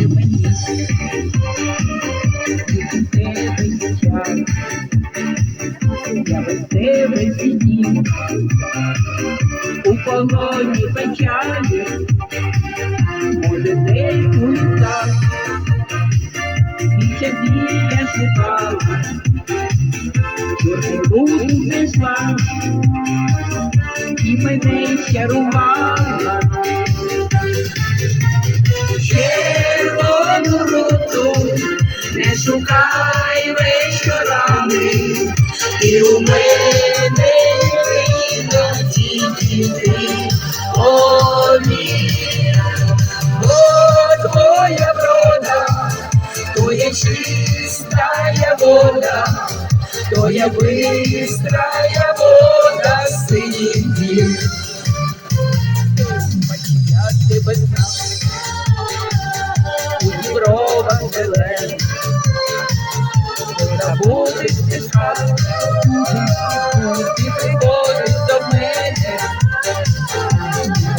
Скажи мені, час, я без тебе сидів у полоні печалі, може десь у лісах, і тобі я шукала, чорну руку знайшла, і мене чарувала. Червону шукай вечорами, і у мене єдина тільки ти одні. Бо твоя врода, твоя чистая вода, твоя быстрая вода Забудеш ти час, ти приходиш до мене,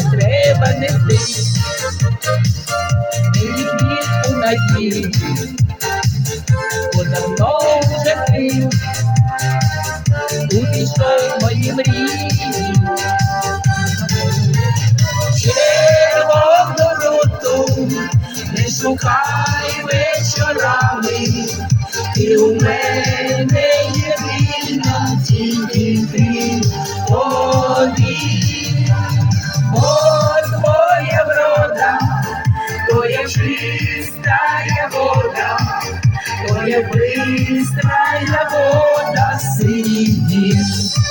не треба нести, мені квітку надії, бо давно вже ти увійшов мої мрії. Не шукай вечорами, ти у мене ти один. Бо твоя врода, твоя чистая вода, твоя быстрая вода синіх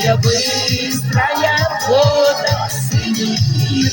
моя быстрая вода, синий мир.